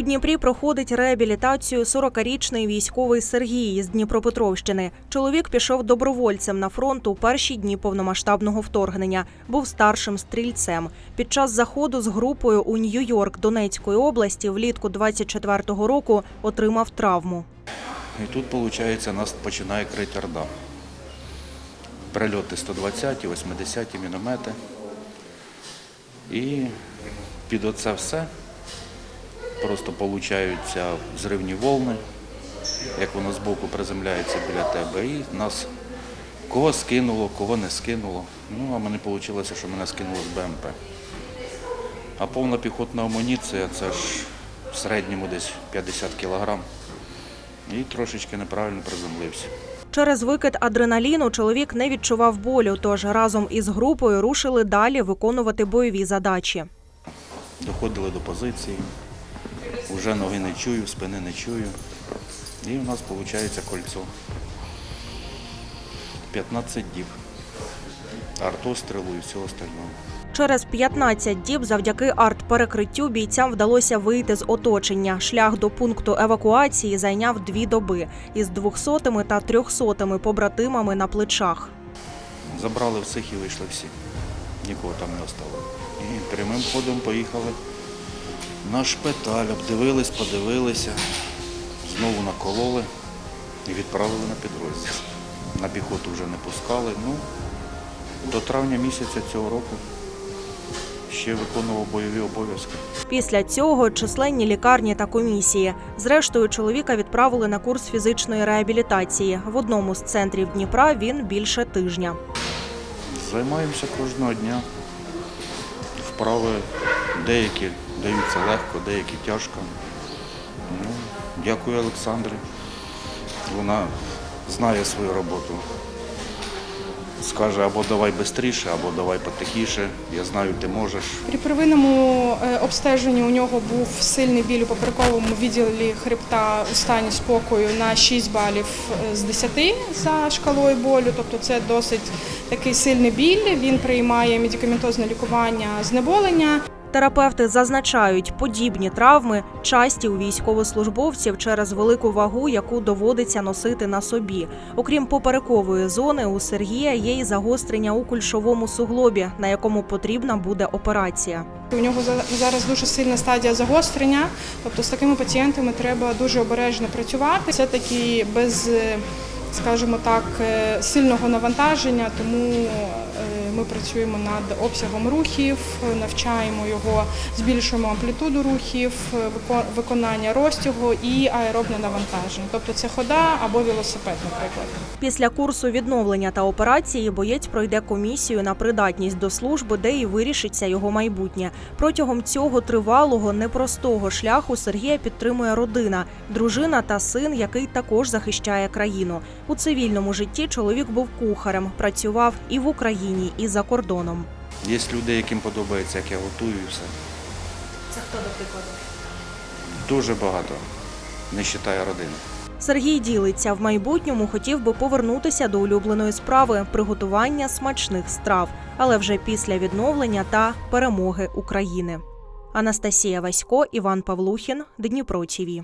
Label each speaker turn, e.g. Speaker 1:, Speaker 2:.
Speaker 1: У Дніпрі проходить реабілітацію 40-річний військовий Сергій з Дніпропетровщини. Чоловік пішов добровольцем на фронт у перші дні повномасштабного вторгнення. Був старшим стрільцем. Під час заходу з групою у Нью-Йорк Донецької області влітку 24-го року отримав травму.
Speaker 2: І тут, виходить, нас починає крити орда. Прильоти 120-ті, 80-ті міномети. І під оце все просто получаються зривні волни, як воно збоку приземляється біля тебе. І нас кого скинуло, кого не скинуло. Ну, а мене вийшло, що мене скинуло з БМП. А повна піхотна амуніція це ж в середньому десь 50 кілограм. І трошечки неправильно приземлився.
Speaker 1: Через викид адреналіну чоловік не відчував болю, тож разом із групою рушили далі виконувати бойові задачі.
Speaker 2: Доходили до позиції, вже ноги не чую, спини не чую. І у нас виходить кольцо. 15 діб. Артострілу і всього остального.
Speaker 1: Через 15 діб завдяки артперекриттю бійцям вдалося вийти з оточення. Шлях до пункту евакуації зайняв дві доби із 200 та 300 побратимами на плечах.
Speaker 2: Забрали всіх і вийшли всі. Нікого там не осталось. І прямим ходом поїхали на шпиталь, обдивились, подивилися, знову накололи і відправили на підрозділ. На піхоту вже не пускали. Ну, до травня місяця цього року ще виконував бойові обов'язки.
Speaker 1: Після цього численні лікарні та комісії. Зрештою, чоловіка відправили на курс фізичної реабілітації. В одному з центрів Дніпра він більше тижня.
Speaker 2: Займаємося кожного дня. Вправи деякі даються легко, деякі тяжко. Ну, дякую Олександрі. Вона знає свою роботу. Скаже або давай швидше, або давай потихіше. Я знаю, ти можеш.
Speaker 3: При первинному е, обстеженні у нього був сильний біль у поперековому відділі хребта у стані спокою на 6 балів е, з 10 за шкалою болю. Тобто це досить такий сильний біль. Він приймає медикаментозне лікування знеболення.
Speaker 1: Терапевти зазначають, подібні травми часті у військовослужбовців через велику вагу, яку доводиться носити на собі. Окрім поперекової зони, у Сергія є й загострення у кульшовому суглобі, на якому потрібна буде операція.
Speaker 3: У нього за- зараз дуже сильна стадія загострення. Тобто з такими пацієнтами треба дуже обережно працювати. Це такі без, е, скажімо так, е, сильного навантаження, тому ми працюємо над обсягом рухів, навчаємо його, збільшуємо амплітуду рухів, е, виконання розтягу і аеробне навантаження. Тобто це хода або велосипед, наприклад.
Speaker 1: Після курсу відновлення та операції боєць пройде комісію на придатність до служби, де і вирішиться його майбутнє. Протягом цього тривалого непростого шляху Сергія підтримує родина, дружина та син, який також захищає країну. У цивільному житті чоловік був кухарем, працював і в Україні, і за кордоном.
Speaker 2: Є люди, яким подобається, як я готую і все.
Speaker 1: Це хто, до прикладу?
Speaker 2: Дуже багато, не вважає родини.
Speaker 1: Сергій ділиться в майбутньому хотів би повернутися до улюбленої справи приготування смачних страв, але вже після відновлення та перемоги України. Анастасія Васько, Іван Павлухін, Дніпро ТІВІ.